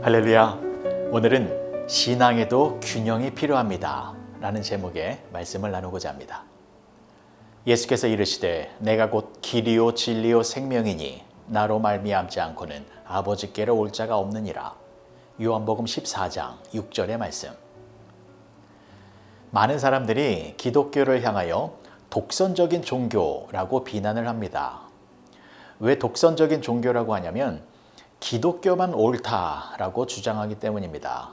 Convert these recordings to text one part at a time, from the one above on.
할렐루야. 오늘은 신앙에도 균형이 필요합니다. 라는 제목의 말씀을 나누고자 합니다. 예수께서 이르시되 내가 곧 길이요 진리요 생명이니 나로 말미암지 않고는 아버지께로 올 자가 없느니라. 요한복음 14장 6절의 말씀. 많은 사람들이 기독교를 향하여 독선적인 종교라고 비난을 합니다. 왜 독선적인 종교라고 하냐면 기독교만 옳다라고 주장하기 때문입니다.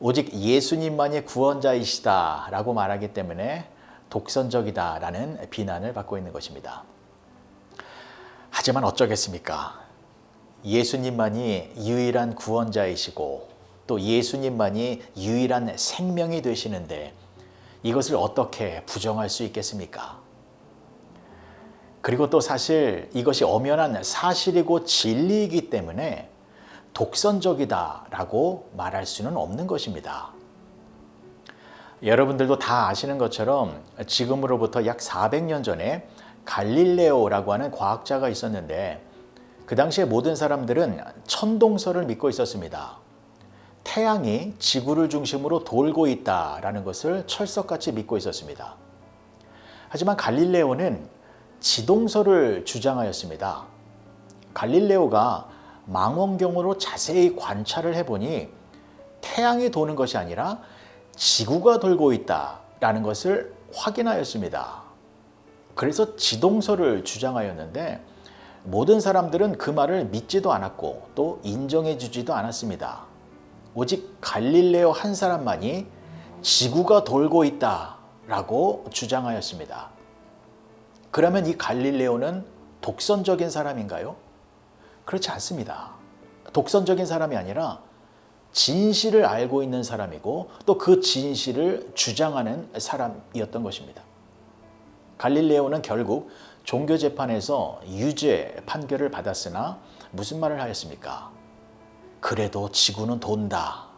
오직 예수님만이 구원자이시다라고 말하기 때문에 독선적이다라는 비난을 받고 있는 것입니다. 하지만 어쩌겠습니까? 예수님만이 유일한 구원자이시고 또 예수님만이 유일한 생명이 되시는데 이것을 어떻게 부정할 수 있겠습니까? 그리고 또 사실 이것이 엄연한 사실이고 진리이기 때문에 독선적이다라고 말할 수는 없는 것입니다. 여러분들도 다 아시는 것처럼 지금으로부터 약 400년 전에 갈릴레오라고 하는 과학자가 있었는데 그 당시에 모든 사람들은 천동설을 믿고 있었습니다. 태양이 지구를 중심으로 돌고 있다라는 것을 철석같이 믿고 있었습니다. 하지만 갈릴레오는 지동설을 주장하였습니다. 갈릴레오가 망원경으로 자세히 관찰을 해보니 태양이 도는 것이 아니라 지구가 돌고 있다라는 것을 확인하였습니다. 그래서 지동설을 주장하였는데 모든 사람들은 그 말을 믿지도 않았고 또 인정해 주지도 않았습니다. 오직 갈릴레오 한 사람만이 지구가 돌고 있다라고 주장하였습니다. 그러면 이 갈릴레오는 독선적인 사람인가요? 그렇지 않습니다. 독선적인 사람이 아니라 진실을 알고 있는 사람이고 또 그 진실을 주장하는 사람이었던 것입니다. 갈릴레오는 결국 종교 재판에서 유죄 판결을 받았으나 무슨 말을 하였습니까? 그래도 지구는 돈다.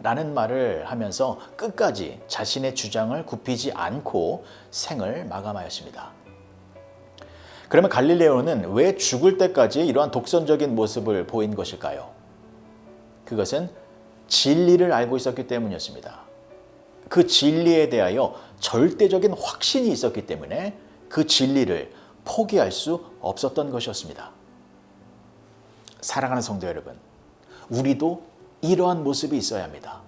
라는 말을 하면서 끝까지 자신의 주장을 굽히지 않고 생을 마감하였습니다. 그러면 갈릴레오는 왜 죽을 때까지 이러한 독선적인 모습을 보인 것일까요? 그것은 진리를 알고 있었기 때문이었습니다. 그 진리에 대하여 절대적인 확신이 있었기 때문에 그 진리를 포기할 수 없었던 것이었습니다. 사랑하는 성도 여러분, 우리도 이러한 모습이 있어야 합니다.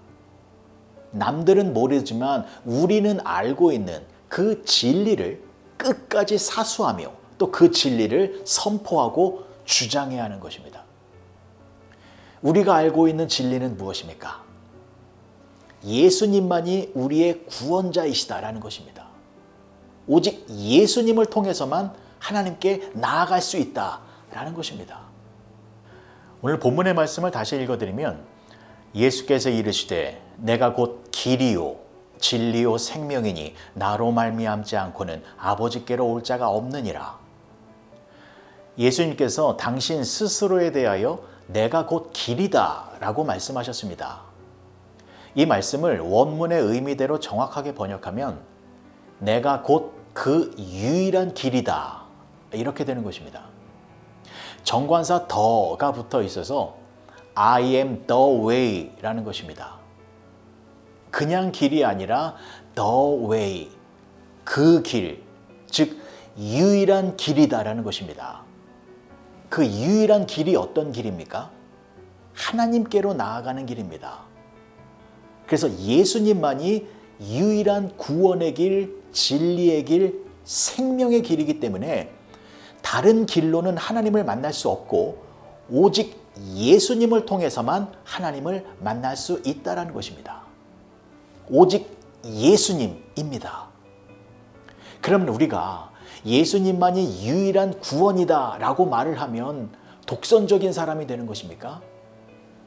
남들은 모르지만 우리는 알고 있는 그 진리를 끝까지 사수하며 또 그 진리를 선포하고 주장해야 하는 것입니다. 우리가 알고 있는 진리는 무엇입니까? 예수님만이 우리의 구원자이시다라는 것입니다. 오직 예수님을 통해서만 하나님께 나아갈 수 있다라는 것입니다. 오늘 본문의 말씀을 다시 읽어드리면 예수께서 이르시되 내가 곧 길이요 진리요 생명이니 나로 말미암지 않고는 아버지께로 올 자가 없느니라. 예수님께서 당신 스스로에 대하여 내가 곧 길이다 라고 말씀하셨습니다. 이 말씀을 원문의 의미대로 정확하게 번역하면 내가 곧 그 유일한 길이다. 이렇게 되는 것입니다. 정관사 더가 붙어 있어서 I am the way라는 것입니다. 그냥 길이 아니라 the way, 그 길, 즉 유일한 길이다라는 것입니다. 그 유일한 길이 어떤 길입니까? 하나님께로 나아가는 길입니다. 그래서 예수님만이 유일한 구원의 길, 진리의 길, 생명의 길이기 때문에 다른 길로는 하나님을 만날 수 없고 오직 예수님을 통해서만 하나님을 만날 수 있다라는 것입니다. 오직 예수님입니다. 그러면 우리가 예수님만이 유일한 구원이다 라고 말을 하면 독선적인 사람이 되는 것입니까?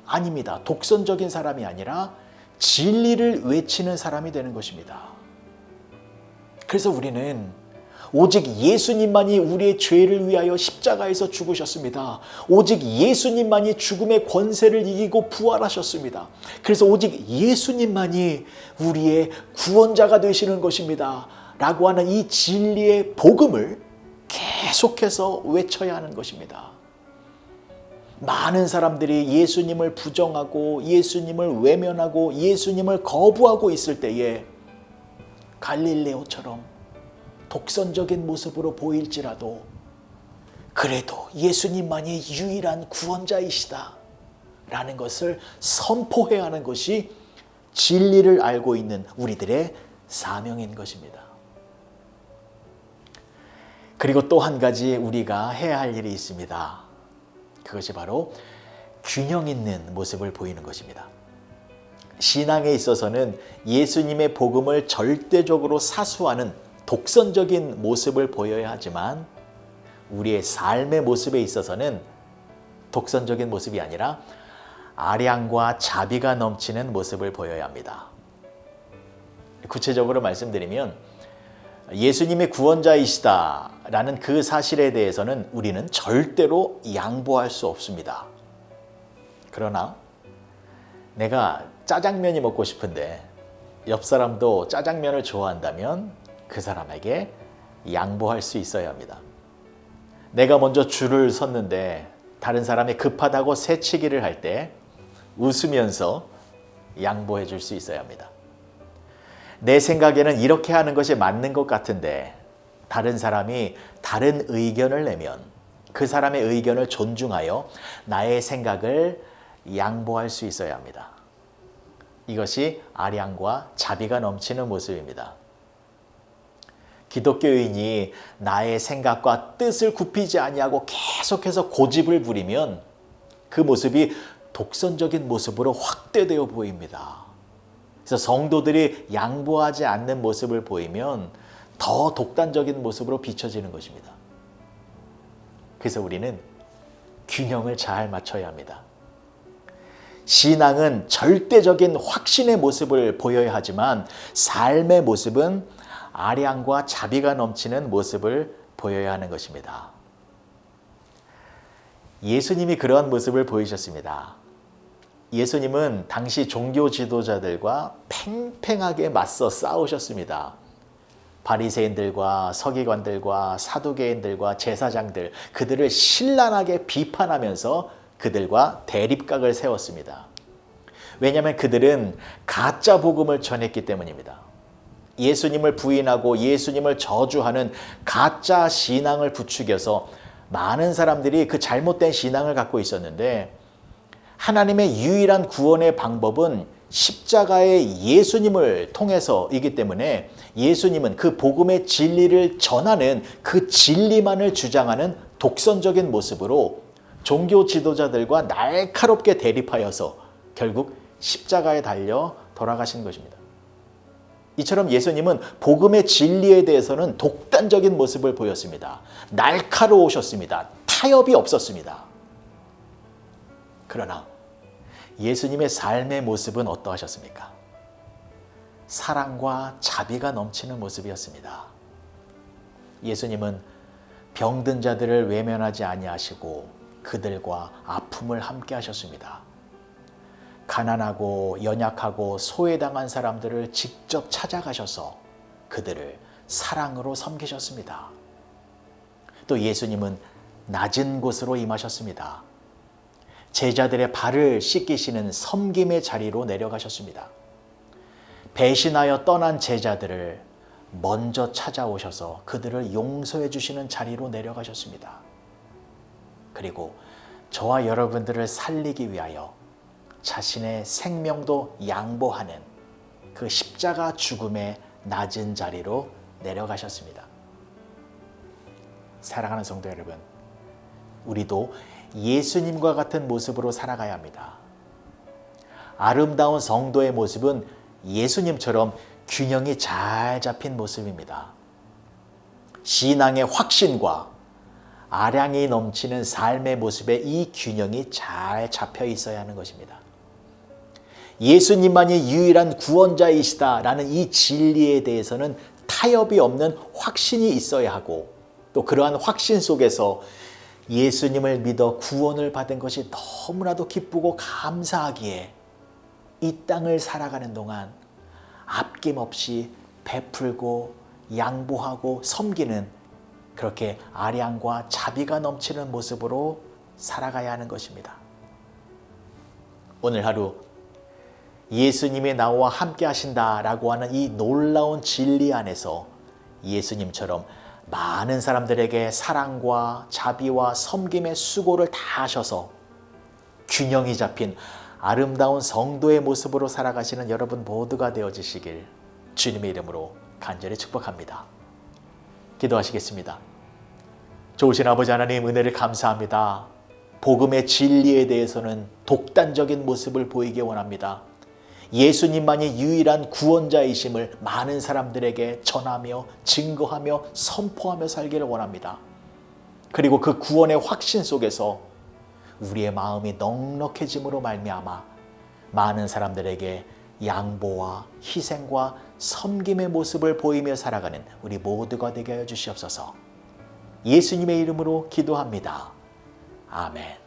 아닙니다. 독선적인 사람이 아니라 진리를 외치는 사람이 되는 것입니다. 그래서 우리는 오직 예수님만이 우리의 죄를 위하여 십자가에서 죽으셨습니다. 오직 예수님만이 죽음의 권세를 이기고 부활하셨습니다. 그래서 오직 예수님만이 우리의 구원자가 되시는 것입니다. 라고 하는 이 진리의 복음을 계속해서 외쳐야 하는 것입니다. 많은 사람들이 예수님을 부정하고 예수님을 외면하고 예수님을 거부하고 있을 때에 갈릴레오처럼 독선적인 모습으로 보일지라도 그래도 예수님만이 유일한 구원자이시다. 라는 것을 선포해야 하는 것이 진리를 알고 있는 우리들의 사명인 것입니다. 그리고 또 한 가지 우리가 해야 할 일이 있습니다. 그것이 바로 균형 있는 모습을 보이는 것입니다. 신앙에 있어서는 예수님의 복음을 절대적으로 사수하는 독선적인 모습을 보여야 하지만 우리의 삶의 모습에 있어서는 독선적인 모습이 아니라 아량과 자비가 넘치는 모습을 보여야 합니다. 구체적으로 말씀드리면 예수님의 구원자이시다라는 그 사실에 대해서는 우리는 절대로 양보할 수 없습니다. 그러나 내가 짜장면이 먹고 싶은데 옆 사람도 짜장면을 좋아한다면 그 사람에게 양보할 수 있어야 합니다. 내가 먼저 줄을 섰는데 다른 사람이 급하다고 새치기를 할 때 웃으면서 양보해 줄 수 있어야 합니다. 내 생각에는 이렇게 하는 것이 맞는 것 같은데 다른 사람이 다른 의견을 내면 그 사람의 의견을 존중하여 나의 생각을 양보할 수 있어야 합니다. 이것이 아량과 자비가 넘치는 모습입니다. 기독교인이 나의 생각과 뜻을 굽히지 아니하고 계속해서 고집을 부리면 그 모습이 독선적인 모습으로 확대되어 보입니다. 그래서 성도들이 양보하지 않는 모습을 보이면 더 독단적인 모습으로 비춰지는 것입니다. 그래서 우리는 균형을 잘 맞춰야 합니다. 신앙은 절대적인 확신의 모습을 보여야 하지만 삶의 모습은 아량과 자비가 넘치는 모습을 보여야 하는 것입니다. 예수님이 그러한 모습을 보이셨습니다. 예수님은 당시 종교 지도자들과 팽팽하게 맞서 싸우셨습니다. 바리새인들과 서기관들과 사두개인들과 제사장들 그들을 신랄하게 비판하면서 그들과 대립각을 세웠습니다. 왜냐하면 그들은 가짜 복음을 전했기 때문입니다. 예수님을 부인하고 예수님을 저주하는 가짜 신앙을 부추겨서 많은 사람들이 그 잘못된 신앙을 갖고 있었는데 하나님의 유일한 구원의 방법은 십자가의 예수님을 통해서이기 때문에 예수님은 그 복음의 진리를 전하는 그 진리만을 주장하는 독선적인 모습으로 종교 지도자들과 날카롭게 대립하여서 결국 십자가에 달려 돌아가신 것입니다. 이처럼 예수님은 복음의 진리에 대해서는 독단적인 모습을 보였습니다. 날카로우셨습니다. 타협이 없었습니다. 그러나 예수님의 삶의 모습은 어떠하셨습니까? 사랑과 자비가 넘치는 모습이었습니다. 예수님은 병든 자들을 외면하지 아니하시고 그들과 아픔을 함께 하셨습니다. 가난하고 연약하고 소외당한 사람들을 직접 찾아가셔서 그들을 사랑으로 섬기셨습니다. 또 예수님은 낮은 곳으로 임하셨습니다. 제자들의 발을 씻기시는 섬김의 자리로 내려가셨습니다. 배신하여 떠난 제자들을 먼저 찾아오셔서 그들을 용서해 주시는 자리로 내려가셨습니다. 그리고 저와 여러분들을 살리기 위하여 자신의 생명도 양보하는 그 십자가 죽음의 낮은 자리로 내려가셨습니다. 사랑하는 성도 여러분, 우리도 예수님과 같은 모습으로 살아가야 합니다. 아름다운 성도의 모습은 예수님처럼 균형이 잘 잡힌 모습입니다. 신앙의 확신과 아량이 넘치는 삶의 모습에 이 균형이 잘 잡혀 있어야 하는 것입니다. 예수님만이 유일한 구원자이시다라는 이 진리에 대해서는 타협이 없는 확신이 있어야 하고 또 그러한 확신 속에서 예수님을 믿어 구원을 받은 것이 너무나도 기쁘고 감사하기에 이 땅을 살아가는 동안 아낌없이 베풀고 양보하고 섬기는 그렇게 아량과 자비가 넘치는 모습으로 살아가야 하는 것입니다. 오늘 하루 예수님의 나와 함께 하신다라고 하는 이 놀라운 진리 안에서 예수님처럼 많은 사람들에게 사랑과 자비와 섬김의 수고를 다 하셔서 균형이 잡힌 아름다운 성도의 모습으로 살아가시는 여러분 모두가 되어지시길 주님의 이름으로 간절히 축복합니다. 기도하시겠습니다. 좋으신 아버지 하나님 은혜를 감사합니다. 복음의 진리에 대해서는 독단적인 모습을 보이기 원합니다. 예수님만이 유일한 구원자이심을 많은 사람들에게 전하며 증거하며 선포하며 살기를 원합니다. 그리고 그 구원의 확신 속에서 우리의 마음이 넉넉해짐으로 말미암아 많은 사람들에게 양보와 희생과 섬김의 모습을 보이며 살아가는 우리 모두가 되게 하여 주시옵소서. 예수님의 이름으로 기도합니다. 아멘.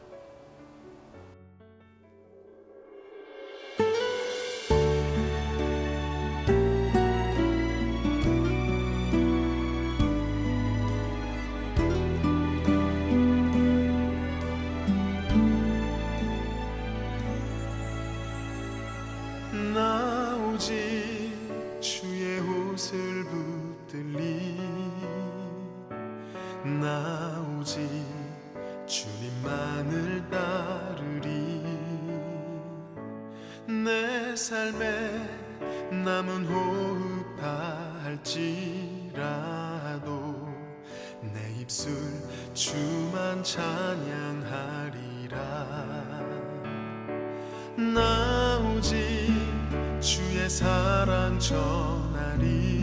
사랑 전하리.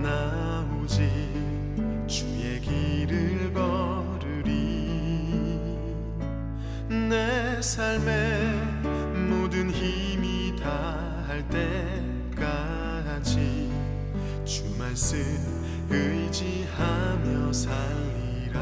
나 오직 주의 길을 걸으리. 내 삶의 모든 힘이 다할 때까지 주 말씀 의지하며 살리라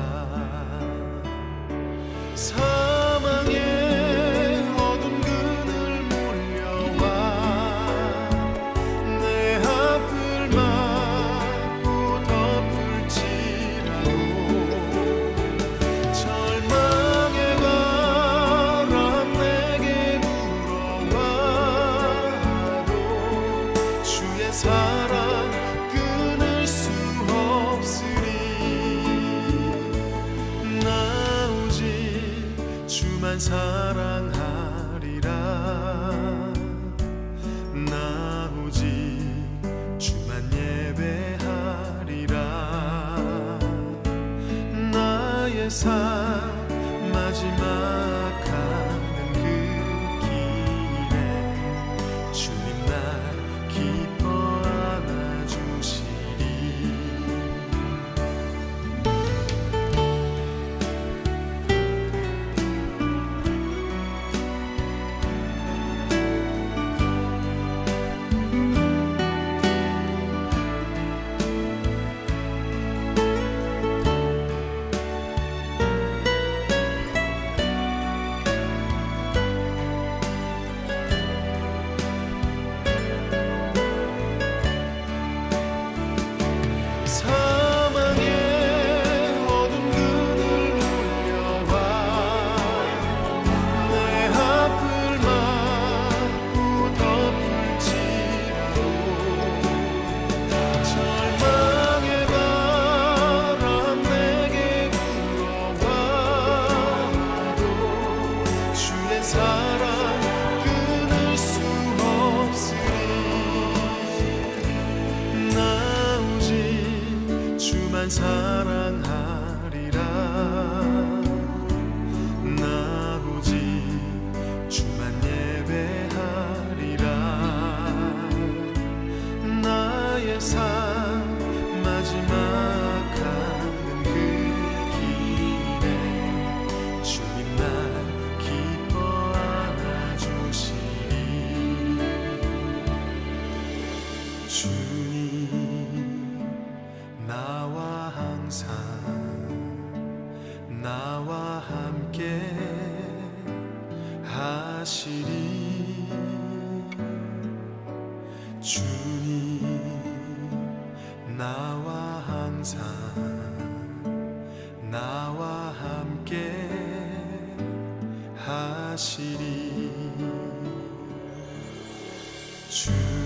나 하시리 주님 나와 항상 나와 함께 하시리. 주